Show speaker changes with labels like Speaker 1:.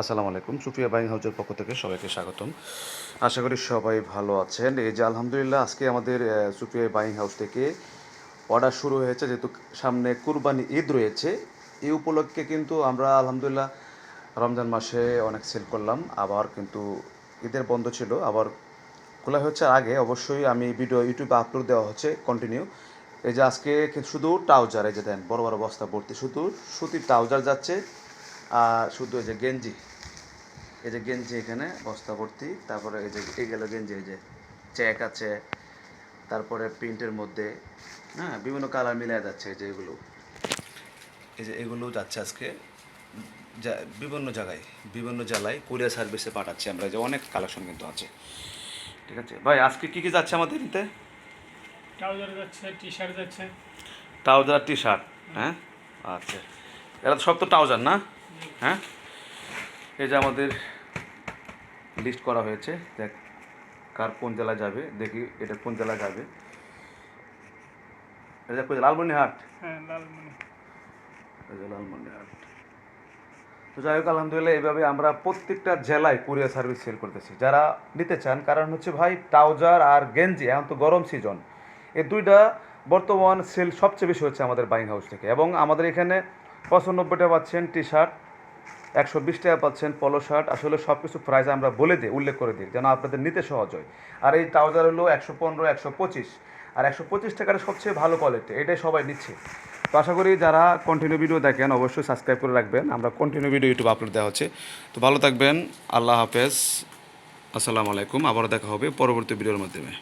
Speaker 1: আসসালামু আলাইকুম। সুফিয়া বাইং হাউজের পক্ষ থেকে সবাইকে স্বাগতম। আশা করি সবাই ভালো আছেন। এই যে আলহামদুলিল্লাহ, আজকে আমাদের সুফিয়া বাইং হাউস থেকে অর্ডার শুরু হয়েছে। যেহেতু সামনে কুরবানি ঈদ রয়েছে, এই উপলক্ষে কিন্তু আমরা আলহামদুলিল্লাহ রমজান মাসে অনেক সেল করলাম। আবার কিন্তু ঈদের বন্ধ ছিল, আবার খোলা হচ্ছে। আগে অবশ্যই আমি ভিডিও ইউটিউবে আপলোড দেওয়া হচ্ছে কন্টিনিউ এই যে আজকে শুধু ট্রাউজার, এই যে দেন, বড় বড় বস্তা ভর্তি শুধু সুতির ট্রাউজার যাচ্ছে। আর শুধু এই যে গেঞ্জি এই যে গেঞ্জি এখানে বস্তা ভর্তি। তারপরে এই যে এই গেল গেঞ্জি এই যে চেক আছে। তারপরে প্রিন্টের মধ্যে হ্যাঁ বিভিন্ন কালার মিলাই যাচ্ছে এই যে এগুলো। এই যে এগুলো যাচ্ছে আজকে। যা- বিভিন্ন জায়গায় বিভিন্ন জেলায় কুরিয়ার সার্ভিসে পাঠাচ্ছি আমরা। এই যে অনেক কালেকশন কিন্তু আছে। ঠিক আছে? ভাই আজকে কি কি যাচ্ছে আমাদের নিতে
Speaker 2: ট্রাউজার যাচ্ছে টি শার্ট যাচ্ছে।
Speaker 1: ট্রাউজার টি শার্ট হ্যাঁ? আচ্ছা। এরা তো সব তো ট্রাউজার না? হ্যাঁ? এই যে আমাদের লিস্ট করা হয়েছে দেখ কার কোন জেলায় যাবে দেখি এটা কোন জেলায় যাবে। এটা কোথায় লালমনিহাট
Speaker 2: হ্যাঁ লালমনি
Speaker 1: এই যে লালমনিরহাট। তো যাই হোক আলহামদুলিল্লাহ এইভাবে আমরা প্রত্যেকটা জেলায় কুরিয়ার সার্ভিস সেল করতেছি। যারা নিতে চান কারণ হচ্ছে ভাই ট্রাউজার আর গেঞ্জি এখন তো গরম সিজন এই দুইটা বর্তমান সেল সবচেয়ে বেশি হচ্ছে আমাদের বাইং হাউস থেকে। এবং আমাদের এখানে পঁচানব্বই টাকা পাচ্ছেন টি শার্ট একশো বিশ টাকা পাচ্ছেন পলো শার্ট আসলে সব কিছু প্রাইস আমরা বলে দিই, উল্লেখ করে দিই, যেন আপনাদের নিতে সহজ হয়। আর এই ট্রাউজার হলো একশো পনেরো, একশো পঁচিশ। আর একশো পঁচিশ টাকার সবচেয়ে ভালো কোয়ালিটি এটাই সবাই নিচ্ছে। তো আশা করি যারা কন্টিনিউ ভিডিও দেখেন, অবশ্যই সাবস্ক্রাইব করে রাখবেন। আমরা কন্টিনিউ ভিডিও ইউটিউব আপলোড দেওয়া হচ্ছে। তো ভালো থাকবেন, আল্লাহ হাফেজ। আসসালামু আলাইকুম, আবারও দেখা হবে পরবর্তী ভিডিওর মাধ্যমে।